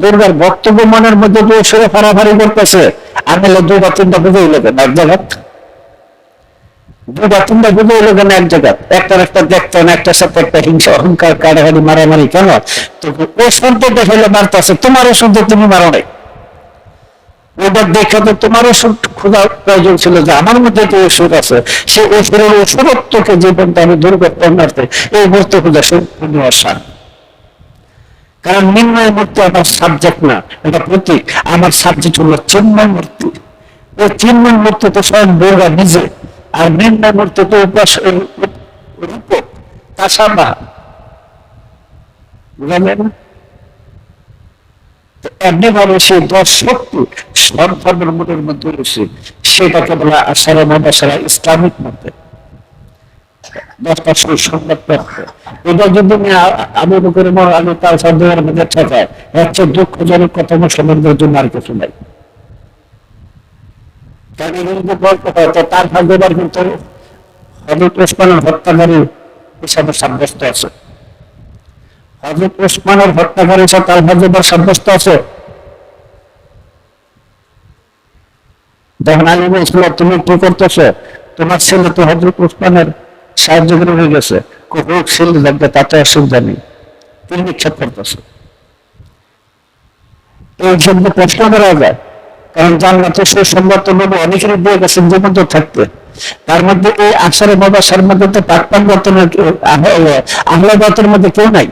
দুর্গার বক্তব্য মনের মধ্যে যে সুরে ফাড়াফাড়ি করতেছে। আমি বা তিনটা বুঝে হইল এক জায়গা বা তিনটা বুঝে হইল কেন এক জায়গা একটা একটা দেখতো না একটা সাথে একটা হিংসা, অহংকার, কাড়াকাড়ি, মারামারি, কেন? তো ও সন্তানটা ফেলে মারতেছে তোমারও সন্তান তুমি মারো নাই। ওটা দেখে তো তোমারও সুর খোঁজার প্রয়োজন ছিল যে আমার মধ্যে তো ওষুধ আছে। সে ওষুধের ওষুধত্বকে পর্যন্ত আমি দূর করতে এই মুহূর্তে খোঁজা সম্পূর্ণ অসার কারণ নির্ণয় মূর্তি আমার সাবজেক্ট না, এটা প্রতীক। আমার সাবজেক্ট হলো চিন্ময় মূর্তি। ওই চিন্ময় মূর্তি তো স্বয়ং দুর্গা নিজে। আর নির্ণয় মূর্তি তো উপাস রূপক তাসাবা বুঝলেন? এমনি ভাবে সেই দশ শক্তি সব ধর্মের মনের মধ্যে রয়েছে। সেটাকে বলা আসারা মাদাসারা ইসলামিক মতে। হত্যাকারী তার ভাগ্যবার সাব্যস্ত আছে। যখন তুমি কি করতেছো? তোমার ছেলে তো হজরত ওসমানের সাহায্য করে হয়ে গেছে। হোক ছেলে দেখবে তাতে অসুবিধা নেই। তিনি নিক্ষেপ করতেছে। এই জন্য প্রশ্ন করা যায়, কারণ জান্নাতে সুসংবাদ নবী, অনেকেরই দিয়ে গেছেন জীবন্ত থাকতে তার মধ্যে এই আশারে বাবাসার মধ্যে তো পাকপান মধ্যে কেউ নাই।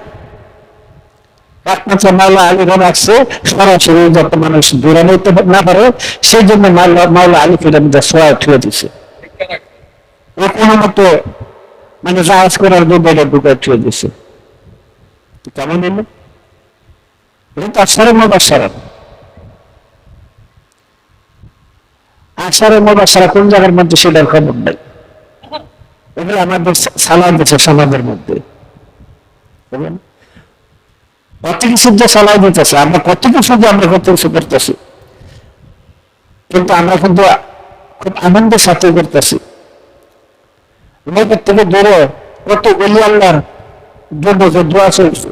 একমাত্র মাওলা আলী খান আসছে, সরাসরি যত মানুষ দূরে নিতে না পারে, সেই জন্য মাওলা মাওলা আলী মধ্যে সোয়া উঠিয়ে দিছে। কোনো মানে জাহাজ করার জন্য এটা ঢুকে উঠিয়ে দিছে। কেমন তো আসারে আসারে কোন জায়গার মধ্যে সেটার খবর নাই। এগুলো আমাদের সালা দিচ্ছে সমাজের মধ্যে। কত কিছু যে আমরা কত কিছু যে আমরা কত কিছু করতেছি? কিন্তু আমরা কিন্তু খুব আনন্দের সাথে করতেছি। লোকের থেকে দূরে কত অলি আল্লাহর জন্য যে দোয়া চলছে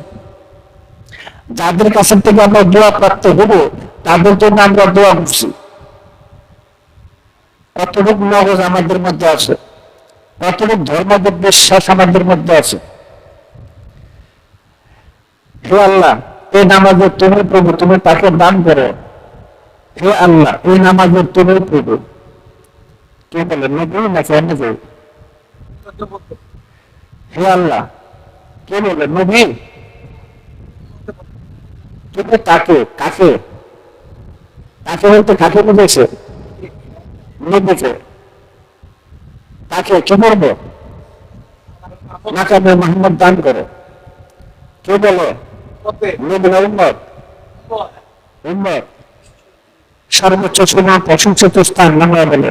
যাদের কাছে থেকে আমরা দোয়া প্রাপ্ত হব, তাদের জন্য আমরা দোয়া করছি। কতটুকু মগজ আমাদের মধ্যে আছে। কতটুকু ধর্মবোধ বিশ্বাস আমাদের মধ্যে আছে। হে আল্লাহ, এই নামাজের তুমি প্রভু, তুমি তাকে দান করো। হে আল্লাহ, এই নামাজের তুমি প্রভু। কে বলে? নবী নাকি কেউ হে আল্লাহ কে নবী? তুমি তাকে কাকে? তাকে বলতে কাকে বুঝেছে? নবীকে। তাকে কি করব মাকামে মোহাম্মদ দান করো। কে বলে? উম্মত? উম্মত। সর্বোচ্চ সীমা প্রশংসিত স্থান বাংলা বলে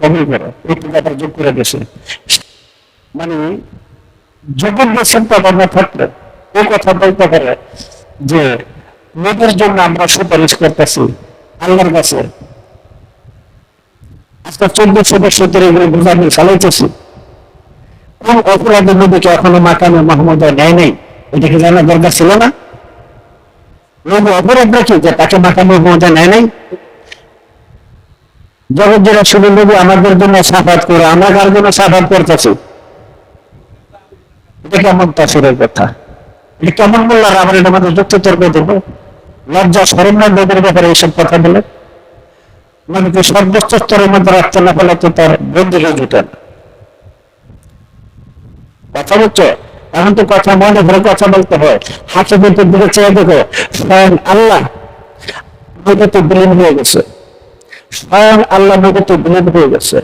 কবুল করো, এই কথাটা যোগ করে মানে চিন্তা ভাবনা থাকলে ও কথা বলতে পারে যে জন্য আমরা সুপারিশ করতেছি আল্লাহর কাছে। চোদ্দশো বছর ধরে চালাইতেছি। কোন অপরাধের নবীকে এখনও মাকামে মোহাম্মদ নেয় নেই, এটা কি জানার দরকার ছিল না? অপরাধ নাকি যে তাকে মাকামে মোহাম্মদ নেয় নাই? জগৎ যারা শুধু নবী আমাদের জন্য সাফাত করে, আমরা কার জন্য সাফাত করতেছি? এটা কেমন কথা? এটা কেমন বললাম আমার এটা আমাদের যুক্ত তর্ক দেবো লজ্জা সরম ব্যাপারে এইসব কথা বলে? সর্বোচ্চ স্তরের মধ্যে রাখতে না পারলে তো তার বন্ধু হয়ে যেতেন কথা বলছো? এখন তো কথা মনে ধরে কথা বলতে হয়। হাতে দিকে চেয়ে দেখো আল্লাহ নদীতে বিলীন হয়ে গেছে। স্বয়ং আল্লাহ নদীতে বিলীন হয়ে গেছে।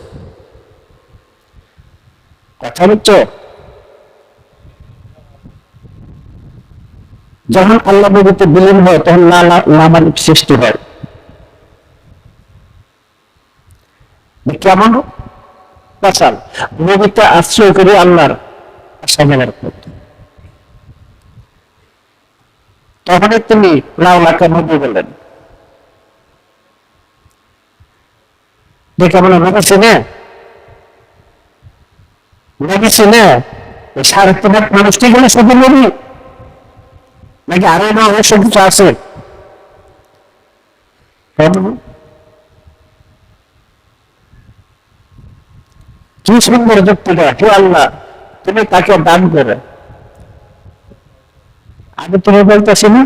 কথা বলছো? যখন আল্লাহ নবীতে বিলীন হয়, তখন লামালিক সৃষ্টি হয়। কেমন? পাশাল। নবীতে আশ্রয় করে আল্লাহর আশা করত তখনই তিনি লাউলাকা নবী বলেন। দেখে সাড়ে তিন মানুষটি গেলে শুধু নবী নাকি আরও না অনেক কিছু আছে কি সুন্দর যুক্তিটা হে আল্লাহ তুমি তাকে দান করে আমি তুমি বলতেছি না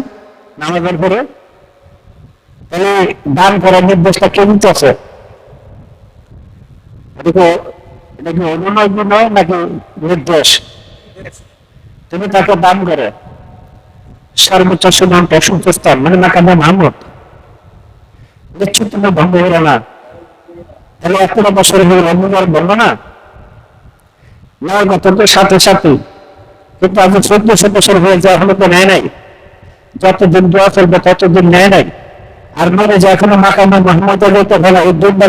নামাজের পরে তাহলে দান করার নির্দেশটা কে তুমি তাকে করে সর্বোচ্চ সুনাম স্থান মানে ভঙ্গ হলো না। তাহলে হয়ে রমজান বলল না। নয় বছরের সাথে সাথে। কিন্তু আজ চোদ্দশো বছর হয়ে যায়, এখনও তো নেয় নাই। যতদিন দোয়া চলবে ততদিন নেয় নাই। আর মানে যে এখনও মাকামে মোহাম্মদ তো ভালো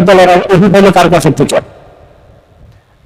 দলের হলো তার কাছে থেকে?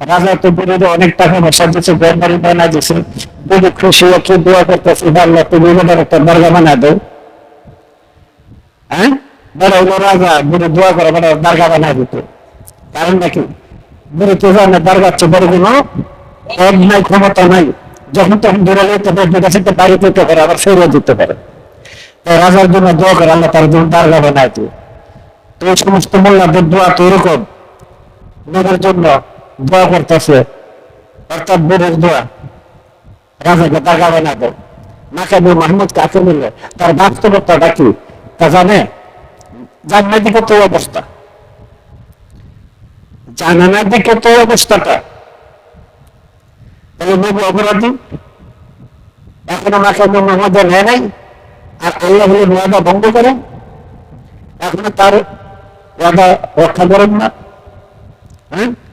রাজা তো বিরোধে অনেক টাকা বসা দিচ্ছে গরমারি বানা দিচ্ছে যদি খুশি হচ্ছে দোয়া করতেছে আল্লাহ তুমি একটা দরগা বানা দেও। হ্যাঁ? বড় হলো রাজা, বুড়ি দোয়া করে, বড় দরগা বানা দিত। কারণ নাকি বুড়ি তো জানে দরগার চেয়ে বড় কোনো নাই, ক্ষমতা নাই। যখন তখন দূরে যেতে পারে বাড়ি পেতে পারে আবার ফেরত দিতে পারে। রাজার জন্য দোয়া করে, আল্লাহ তার জন্য দরগা বানায় তো এই সমস্ত মোল্লাদের দোয়া তো এরকম। জন্য দোয়া করতেছে। অর্থাৎ বুড়ের দোয়া। রাজাকে দাগা বানাবে মাকাবি মাহমুদ কাকে মিলে তার বাস্তবতাটা কি? তা জানে? জানার দিকে তো অবস্থা। জানানোর দিকে তো অবস্থাটা। তাহলে নবী অপরাধী? এখনও মাকাবি মাহমুদ নেয় নাই? আর আল্লাহ হলে ওয়াদা ভঙ্গ করে? এখনও তার ওয়াদা রক্ষা করেন না? হ্যাঁ?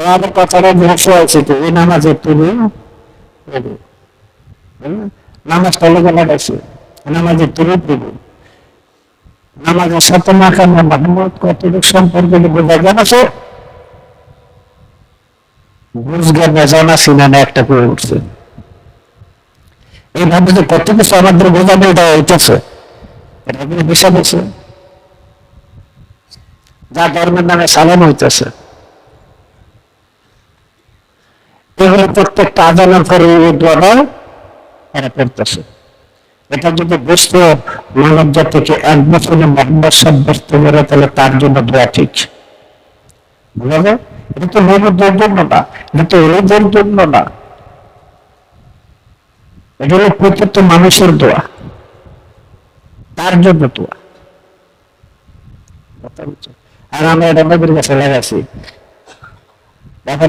তোমাদের কথাটা ধ্বংস হয়েছে তো, এই নামাজের তুমি নামাজটা লোকে লাগাইছে নামাজের তুমি দেব। নামাজের সাথে মাহমুদ কতটুকু সম্পর্কে বোঝা একটা করে উঠছে। কত আমাদের আছে যা ধর্মের নামে সালানো হইতেছে। এগুলো প্রত্যেকটা এই দোয়াটা এরা করতেছে এটা যদি বুঝতো মানব জাতিকে এক বছরে মোহাম্মদ সাব্যস্ত করে তাহলে তার জন্য দোয়া ঠিক। এটা তো জন্য না, এটা তো ওদের জন্য না। হলো মানুষের দোয়া। তার জন্য দোয়া। আর আমরা এটা নবীর কাছে লাগাইছি ব্যাপার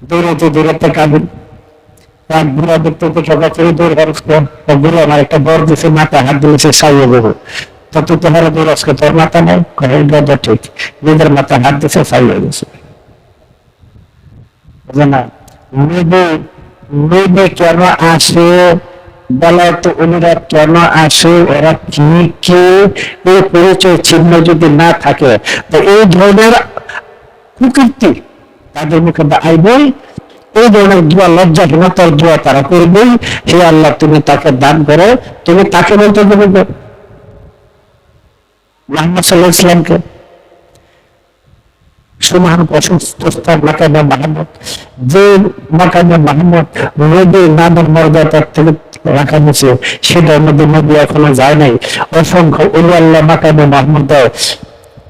দৌড়াতে দৌড়াতে কাবিল এক বুড়া দেখতে দেখে গেছে দৌড় হরসকে বুড়ো আমার একটা বর দিছে মাথা হাত দিয়েছে, সাইয়ে দেবো তো তুই দৌড় আজকে তোর মাথা নেই গদা ঠিক। নিজের মাথা হাত দিছে সাইয়ে গেছে না নেবে নেবে কেন আসে? বেলাতে ওনারা কেন আসে? ওরা কি কি? পরিচয় চিহ্ন যদি না থাকে, তো এই ধরনের কুকীর্তি তাদের মুখে আইবই এই ধরনের দোয়া লজ্জাহীনতার দোয়া তারা করবেই। হে আল্লাহ, তুমি তাকে দান করো। তুমি তাকে বলতে দেবে মোহাম্মদ সাল্লাহ ইসলামকে সুমহান প্রশস্ত মাকামে মাহমুদ। যে মাকামে মাহমুদ নদী নামের মর্যাদার থেকে রাখা হয়েছে সেটার মধ্যে নদী এখনও যায় নাই। অসংখ্য উলি আল্লাহ মাকামে মাহমুদ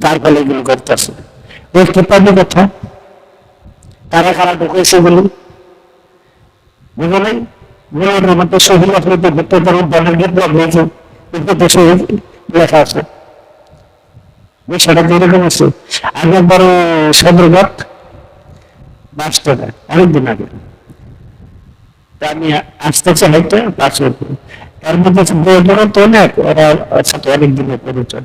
তার ফলে এগুলো করতেছে। দেখতে পাবি কথা? তারা খারাপ ঢুকেছে বলি বুঝো নাই? আমাদের শহীদ আফ্রিতে ভেতর ধরুন দলের হয়েছে। শহীদ লেখা আছে। আছে। আগে বড় অনেকদিন আগে। আমি আসতেছি হয়তো, পাঁচ এর মধ্যে তো অনেক, ওরা সাথে অনেক দিনের পরিচয়।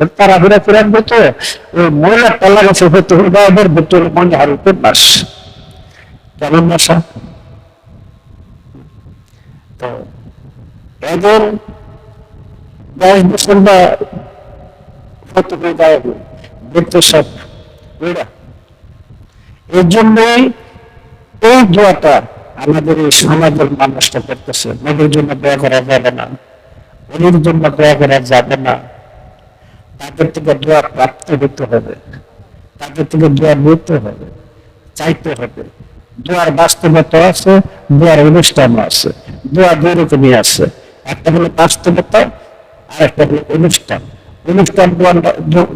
তারা ফিরে তো ওই মহিলার তলা গেছে মনে কেমন বাসা তো এদের দশ বছর বা গায়ে দেখতে সব এরা জন্যই এই দোয়াটা আমাদের এই সমাজের মানুষটা করতেছে। নদীর জন্য ব্যয় করা যাবে না। নদীর জন্য ব্যয় করা যাবে না। তাদের থেকে দোয়া প্রাপ্ত হতে হবে তাদের থেকে দোয়া নিতে হবে চাইতে হবে দোয়ার বাস্তবতা আছে দোয়ার অনুষ্ঠান আছে দোয়া দুই রকমই আছে একটা হলো বাস্তবতা আর একটা হলো অনুষ্ঠান অনুষ্ঠান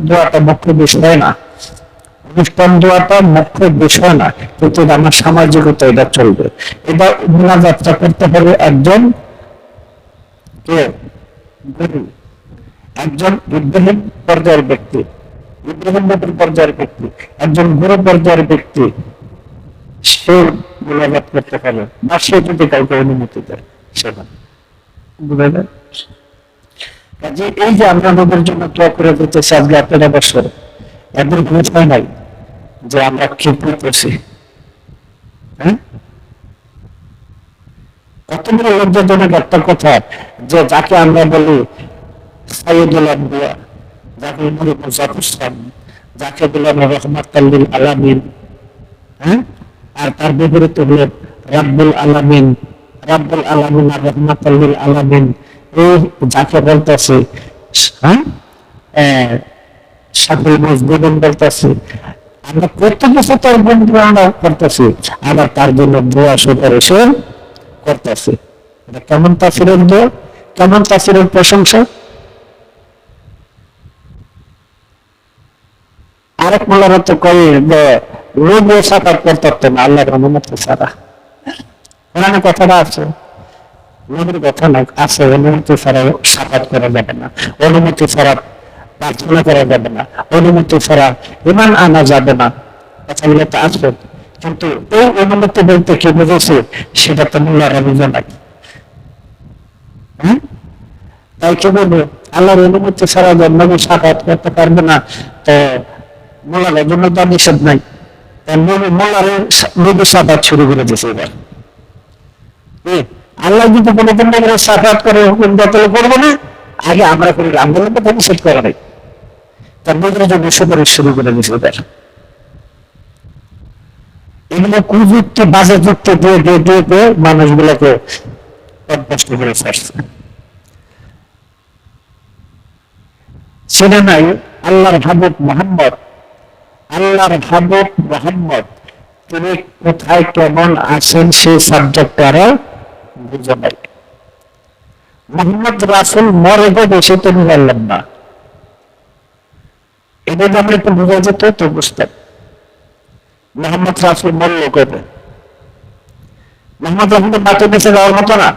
দোয়াটা মুখ্য বিষয় না অনুষ্ঠান দোয়াটা মুখ্য বিষয় না কিন্তু আমার সামাজিকতা এটা চলবে এটা যাত্রা করতে হবে একজন কে গুরু একজন ইব্রাহিম পর্যায়ের ব্যক্তি নবীর পর্যায়ের ব্যক্তি, একজন গুরু পর্যায়ের ব্যক্তি, সে মোলাকাত করতে পারে বা সে যদি কাউকে অনুমতি দেয় সেটা কাজে এই যে আমরা আমাদের জন্য করে দিতেছি আজকে বছর এদের নাই যে আমরা হ্যাঁ? কত বড় লজ্জাজনক একটা কথা যে যাকে আমরা বলি সাইদুল আম্বিয়া যাকে বলি মুজাফুসান যাকে বললাম রহমাতাল্লিল আলামিন হ্যাঁ আর তার বিপরীত হলো রাব্বুল আলামিন রাব্বুল আলামিন আর রহমাতাল্লিল আলামিন এই যাকে বলতেছে হ্যাঁ সাকুল মজদুবন বলতেছে আমরা কত কিছু তার বন্ধু আমরা করতেছি আবার তার জন্য দোয়া সুপারিশও করতেছি এটা কেমন তাফিরের দোয়া কেমন তাফিরের প্রশংসা আরেক মোলারা তো কয়ে যে রোগ সাফাত করতে না, আল্লাহর অনুমতি ছাড়া। ওখানে কথাটা আছে নবীর কথা না, আছে, অনুমতি ছাড়া সাফাত করা যাবে না। অনুমতি ছাড়া প্রার্থনা করা যাবে না। অনুমতি ছাড়া ইমান আনা যাবে না। কথাগুলো তো আছে, কিন্তু এই অনুমতি বলতে কি বুঝেছে, সেটা তো মোল্লারা বুঝে নাই। হ্যাঁ তাই কি বলব? আল্লাহর অনুমতি ছাড়া নবী সাফাত করতে পারবে না, তো মোল্লারের জন্য তো নিষেধ নাই। মোল্লারে নবী সাফাত শুরু করে দিয়েছে এবার। আল্লাহ যদি কোনোদিন আমরা সাফাত করে হুকুম বাতিল করব না। আগে আমরা করি আমরা তো নিষেধ করা নাই। তার নবীর জন্য সুপারিশ শুরু করে দিয়েছে এবার। এগুলো কুযুক্তি, বাজে যুক্তি দিয়ে দিয়ে দিয়ে দিয়ে মানুষগুলোকে অভ্যস্ত করে ফেলছে। ছেলে নাই, আল্লাহর হাবুব মোহাম্মদ আল্লাহর মোহাম্মদ, তিনি কোথায় কেমন আছেন সেই সাবজেক্ট আরও বুঝে মোহাম্মদ রাসুল মরে গেছে সে তো না। বোঝা যেত, তো মোহাম্মদ রাসুল মোহাম্মদ রাসুল মাটির নিচে যাওয়ার মতো না।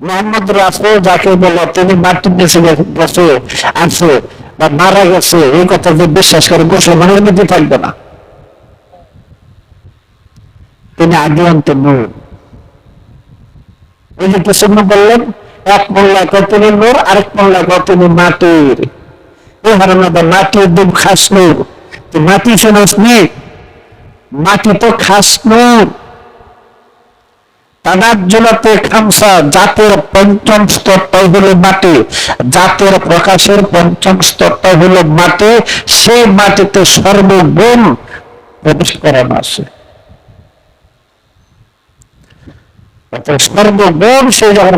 মোহাম্মদ রাসুল যাকে বলো, তিনি মাটির নিচে আছে বা মারা গেছে, এই কথা যে বিশ্বাস করে মুসলমানের মধ্যে থাকবে না। তিনি আগে অন্ত নূর। ওই যে প্রসন্ন বললেন এক মোল্লা কয় তিনি নূর, আরেক মোল্লা কয় তিনি মাটির। এই হারানো মাটির দুম খাস নূর। মাটি নি মাটি তো খাস নূর। তানাজ্জুলাতে খামসা, জাতের পঞ্চম সর্বগুণ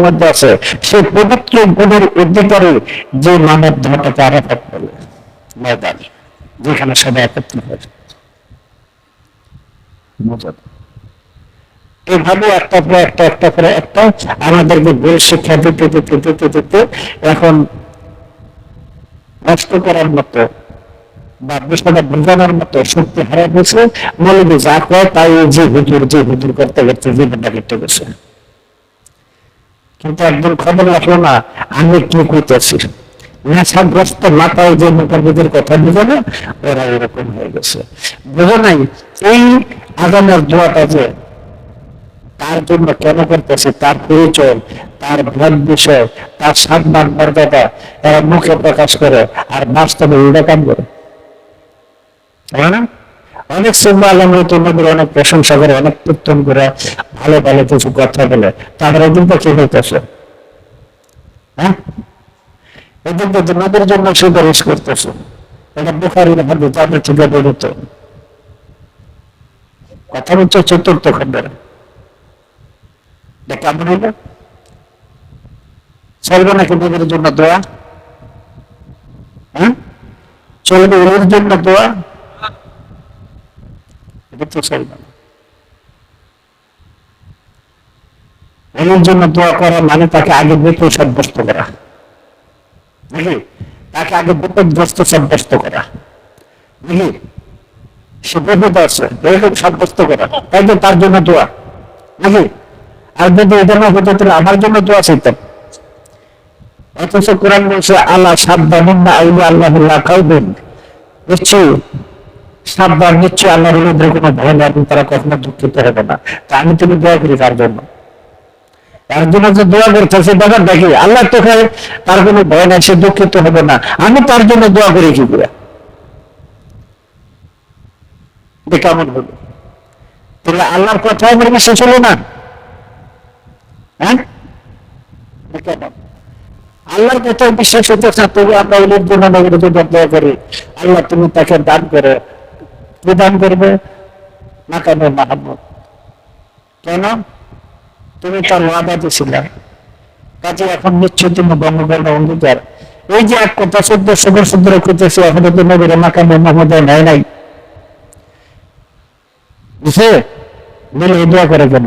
মধ্যে আছে। সেই পবিত্র গুণের অধিকারী যে মানব ধর্মকে আরাফাত বলে যেখানে সবাই একত্র হয়েছে। বুঝলেন? এভাবে একটা পরে একটা একটা পরে একটা আমাদেরকে ভুল শিক্ষা দিতে দিতে দিতে দিতে এখন নষ্ট করার মতো বা বিষয়টা বোঝানোর মতো শক্তি হারা গেছে যা তাই যে হুজুর যে হুজুর করতে করতে জীবনটা কেটে গেছে। কিন্তু একদম খবর রাখল না, আমি কি করতেছি নেশাগ্রস্ত যে মোকাবিদের কথা বুঝে না ওরা এরকম হয়ে গেছে। বুঝো নাই, এই আগামের দোয়াটা যে তার জন্য কেন করতেছে? তার পরিচয়, তার ভ্রদ বিষয়, তার সম্মান, মর্যাদা, এরা মুখে প্রকাশ করে আর বাস্তবে উল্টা কাম করে। অনেক সিম্বা আলম তো নবীর অনেক প্রশংসা করে, অনেক কীর্তন করে, ভালো ভালো কিছু কথা বলে। তারপরে কিন্তু কি হইতেছে? হ্যাঁ? এদিন তো নবীর জন্য সুপারিশ করতেছে। এটা বুখারির হাতে তাদের থেকে বেরোত কথা হচ্ছে চতুর্থ খণ্ডের। এটা কেমন হইল চলবে নাকি জন্য দোয়া? হ্যাঁ? চলবে ওর জন্য দোয়া? এটা তো চলবে জন্য দোয়া করা মানে তাকে আগে বিপদ সাব্যস্ত করা। নাকি? তাকে আগে বিপদগ্রস্ত সাব্যস্ত করা। নাকি? সে বিপদ আছে সাব্যস্ত করা। তাই তার জন্য দোয়া। নাকি? আর যদি না হতো তাহলে আমার জন্য দোয়া চাইতাম অথচ কোরআন বলছে আল্লাহ সাবধান না আইলে আল্লাহ খাওবেন নিশ্চয়ই সাবধান নিশ্চয়ই কোনো ভয় নেই তারা কখনো দুঃখিত হবে না। তা আমি তুমি দোয়া করি তার জন্য? তার জন্য যে দোয়া দেখি আল্লাহ তোকে তার কোনো ভয় নাই, সে দুঃখিত হবে না। আমি তার জন্য দোয়া করি কি করে? কেমন হলো তাহলে আল্লাহর কথা আমার বিশ্বাস হলো না? হ্যাঁ? আল্লাহর কথা বিশ্বাস হতে তবু আমরা ওদের জন্য নগরের জন্য দোয়া করি। আল্লাহ তুমি তাকে দান করে কি দান করবে মাকামে মাহমুদ। কেন? তুমি তার ওয়াদা দিয়েছিলে। কাজে এখন নিশ্চয় তুমি বঙ্গবন্ধু অঙ্গীকার। এই যে এক কথা চোদ্দ সদর সদর করতেছে এখনও তো নবীর মাকামে মাহমুদ নাই। বুঝছে বলে এই দোয়া করে কেন?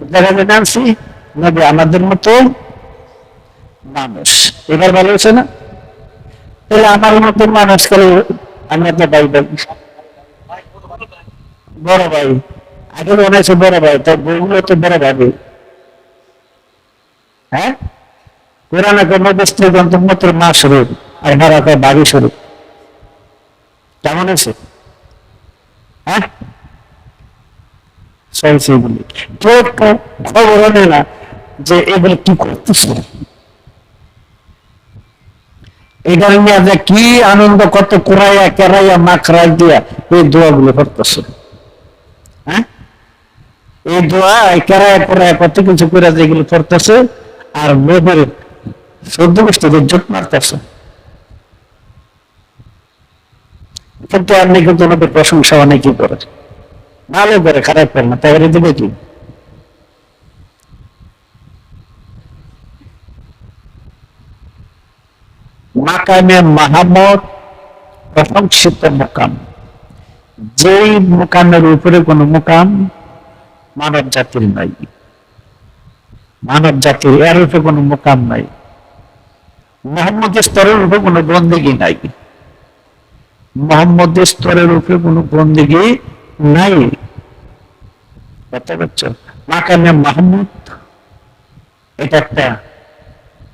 দেখা যায় নামছি নবী আমাদের মতো মানুষ। এবার ভালো হয়েছে না? তাহলে আমার মতো মানুষ করে আমরা তো ভাই ভাই বড় ভাই। আগে মনে বড় ভাই তো বইগুলো তো বড় ভাবি হ্যাঁ? মা আর বাড়ি স্বরূপ কেমন আছে হ্যাঁ? খবর নেয় না যে এগুলো কি করতেছে। এটা নিয়ে যে কি আনন্দ কত কুড়াইয়া, কেরাইয়া দিয়া এই দোয়াগুলো করতেছে। হ্যাঁ? এই দোয়া কেরাইয়া, কুড়াইয়া কত কিছু করে যেগুলো করতেছে, আর নবীর সদ্য গোষ্ঠীদের জোট মারতেছে। কিন্তু ওনাদের প্রশংসা অনেকই করে। ভালো করে, খারাপ করে না, তাই দিবে কি? মাকামে মাহমদ প্রশংসিত মোকাম। যেই মোকামের উপরে কোন মোকাম মানব জাতির নাই। মানব জাতির এর উপরে কোন মোকাম নাই। মোহাম্মদের স্তরের উপরে কোন বন্দেগি নাই। মোহাম্মদের স্তরের উপরে কোন বন্দেগি নাই। মাকামে মাহমুদ, এটা একটা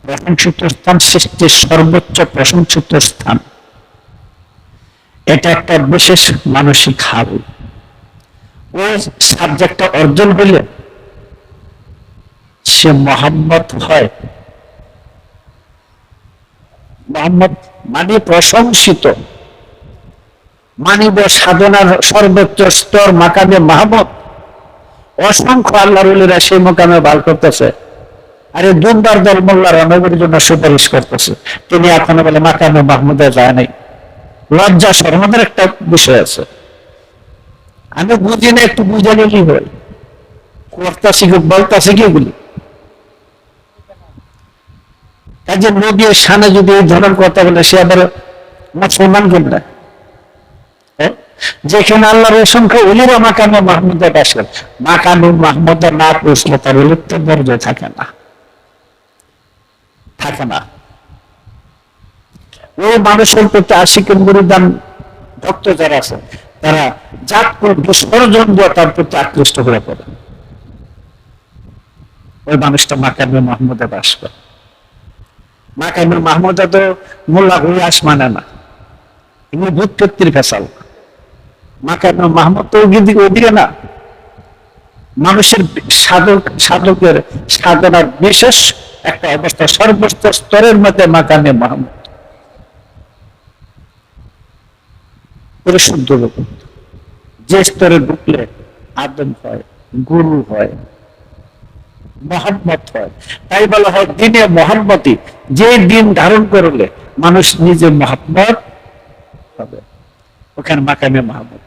প্রশংসিত স্থান, সৃষ্টির সর্বোচ্চ প্রশংসিত স্থান। এটা একটা বিশেষ মানসিক হাল। ওই সাবজেক্টটা অর্জন হইলে সে মোহাম্মদ হয়। মোহাম্মদ মানে প্রশংসিত। মানিব সাধনার সর্বোচ্চ স্তর মাকামে মাহমদ অসংখ্য আল্লাহ রুলেরা সেই মোকামে বাল করতেছে। আরে দুমবার দল মোল্লার নবীর জন্য সুপারিশ করতেছে। তিনি এখনও বলে মাকামে মাহমুদে যায় নাই। লজ্জা শরমাদের একটা বিষয় আছে। আমি বুঝি না, একটু বুঝালে কি হয়। করতেছি কি, বলতেছি কি এগুলি? কাজে নবী সানে যদি এই ধরনের কথা বলে, সে আবার মুসলমান হ্যাঁ? যেখানে আল্লাহর অসংখ্য উলিরা মাকামে মাহমুদে বাস করে মাকামে মাহমুদে না পুষলে তার উলিপ্ত দরজা থাকে না। থাকে না। ওই মানুষের প্রতি আশিকের মুরিদান ভক্ত যারা আছে তারা জাত করবে ষড়যন্ত্র তার প্রতি আকৃষ্ট করে পড়ে। ওই মানুষটা মাকামে মাহমুদে বাস করে। মাকামে মাহমুদে তো মোল্লা হুইয়াস মানে না। এগুলো ভূত ফেসাল মাকামে মাহমুদ তো ওদিকে ওদিকে না। মানুষের সাধক, সাধকের সাধনার বিশেষ একটা অবস্থা, সর্বোচ্চ স্তরের মধ্যে মাকামে মাহমুদ। পরিশুদ্ধ লোক। যে স্তরে ঢুকলে আদম হয়, গুরু হয় মহাম্মত হয়, তাই বলা হয় দিনে মহাম্মতি যে দিন ধারণ করলে মানুষ নিজে মহাম্মত হবে। ওখানে মাকামে মাহমুদ।